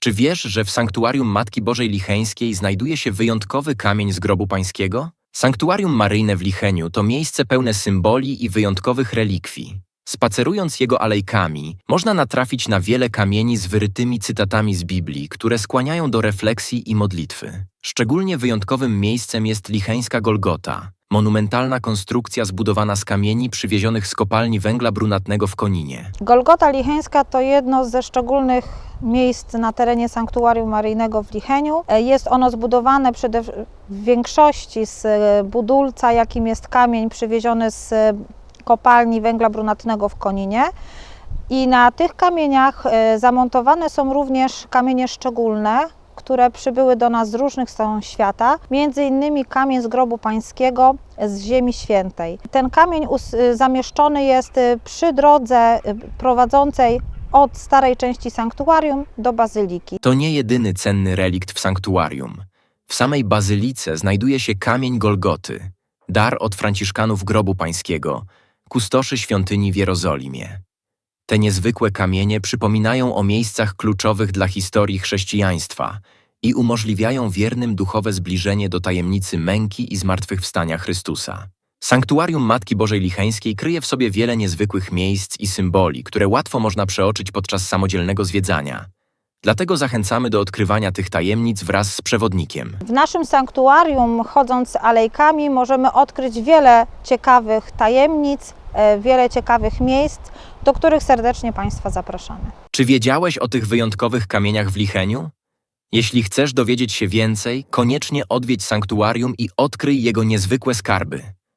Czy wiesz, że w sanktuarium Matki Bożej Licheńskiej znajduje się wyjątkowy kamień z grobu pańskiego? Sanktuarium Maryjne w Licheniu to miejsce pełne symboli i wyjątkowych relikwii. Spacerując jego alejkami, można natrafić na wiele kamieni z wyrytymi cytatami z Biblii, które skłaniają do refleksji i modlitwy. Szczególnie wyjątkowym miejscem jest licheńska Golgota, monumentalna konstrukcja zbudowana z kamieni przywiezionych z kopalni węgla brunatnego w Koninie. Golgota Licheńska to jedno ze szczególnych miejsc na terenie Sanktuarium Maryjnego w Licheniu. E, Jest ono zbudowane przede w większości z e, budulca, jakim jest kamień przywieziony z e, kopalni węgla brunatnego w Koninie. I na tych kamieniach zamontowane są również kamienie szczególne, które przybyły do nas z różnych stron świata, między innymi kamień z grobu pańskiego z Ziemi Świętej. Ten kamień zamieszczony jest przy drodze prowadzącej od starej części sanktuarium do bazyliki. To nie jedyny cenny relikt w sanktuarium. W samej bazylice znajduje się kamień Golgoty, dar od Franciszkanów grobu pańskiego, kustoszy świątyni w Jerozolimie. Te niezwykłe kamienie przypominają o miejscach kluczowych dla historii chrześcijaństwa i umożliwiają wiernym duchowe zbliżenie do tajemnicy męki i zmartwychwstania Chrystusa. Sanktuarium Matki Bożej Licheńskiej kryje w sobie wiele niezwykłych miejsc i symboli, które łatwo można przeoczyć podczas samodzielnego zwiedzania. Dlatego zachęcamy do odkrywania tych tajemnic wraz z przewodnikiem. W naszym sanktuarium, chodząc alejkami, możemy odkryć wiele ciekawych tajemnic, e, wiele ciekawych miejsc, do których serdecznie Państwa zapraszamy. Czy wiedziałeś o tych wyjątkowych kamieniach w Licheniu? Jeśli chcesz dowiedzieć się więcej, koniecznie odwiedź sanktuarium i odkryj jego niezwykłe skarby.